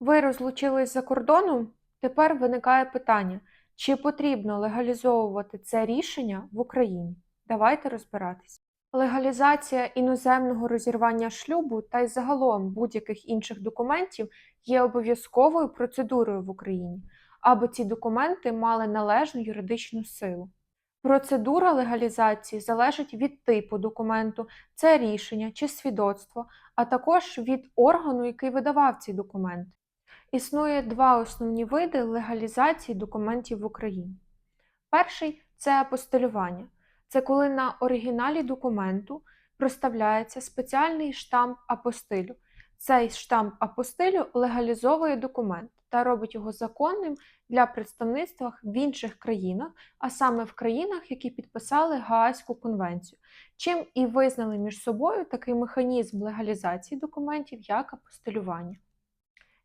Ви розлучились за кордоном? Тепер виникає питання, чи потрібно легалізовувати це рішення в Україні? Давайте розбиратись. Легалізація іноземного розірвання шлюбу та й загалом будь-яких інших документів є обов'язковою процедурою в Україні, аби ці документи мали належну юридичну силу. Процедура легалізації залежить від типу документу, це рішення чи свідоцтво, а також від органу, який видавав ці документи. Існує два основні види легалізації документів в Україні. Перший це апостилювання. Це коли на оригіналі документу проставляється спеціальний штамп апостилю. Цей штамп апостилю легалізовує документ та робить його законним для представництва в інших країнах, а саме в країнах, які підписали Гаазьку конвенцію, чим і визнали між собою такий механізм легалізації документів, як апостилювання.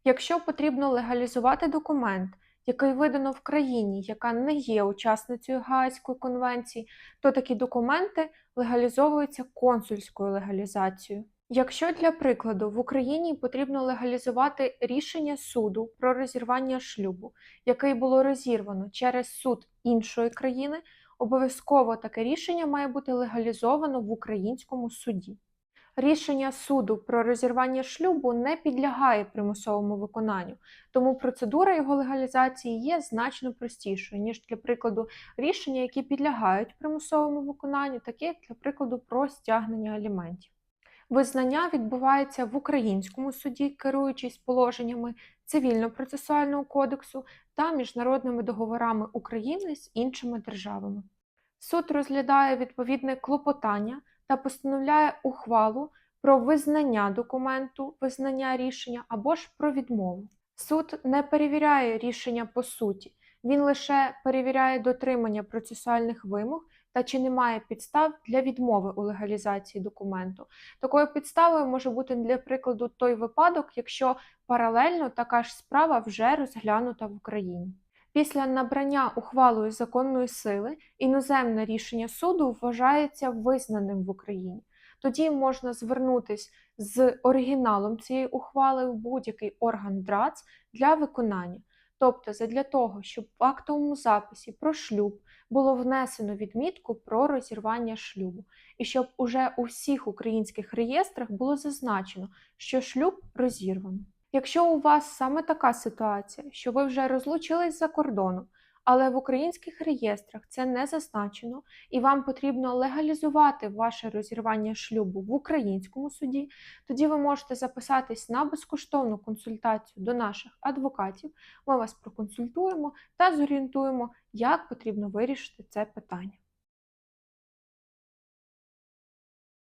Якщо потрібно легалізувати документ, який видано в країні, яка не є учасницею Гаазької конвенції, то такі документи легалізовуються консульською легалізацією. Якщо для прикладу в Україні потрібно легалізувати рішення суду про розірвання шлюбу, який було розірвано через суд іншої країни, обов'язково таке рішення має бути легалізовано в українському суді. Рішення суду про розірвання шлюбу не підлягає примусовому виконанню, тому процедура його легалізації є значно простішою, ніж для прикладу рішення, які підлягають примусовому виконанню, такі як для прикладу про стягнення аліментів. Визнання відбувається в українському суді, керуючись положеннями цивільно-процесуального кодексу та міжнародними договорами України з іншими державами. Суд розглядає відповідне клопотання та постановляє ухвалу про визнання документу, визнання рішення або ж про відмову. Суд не перевіряє рішення по суті, він лише перевіряє дотримання процесуальних вимог та чи немає підстав для відмови у легалізації документу. Такою підставою може бути для прикладу той випадок, якщо паралельно така ж справа вже розглянута в Україні. Після набрання ухвалою законної сили іноземне рішення суду вважається визнаним в Україні. Тоді можна звернутися з оригіналом цієї ухвали в будь-який орган ДРАЦ для виконання. Тобто, для того, щоб в актовому записі про шлюб було внесено відмітку про розірвання шлюбу, і щоб уже у всіх українських реєстрах було зазначено, що шлюб розірвано. Якщо у вас саме така ситуація, що ви вже розлучились за кордоном, але в українських реєстрах це не зазначено, і вам потрібно легалізувати ваше розірвання шлюбу в українському суді, тоді ви можете записатись на безкоштовну консультацію до наших адвокатів. Ми вас проконсультуємо та зорієнтуємо, як потрібно вирішити це питання.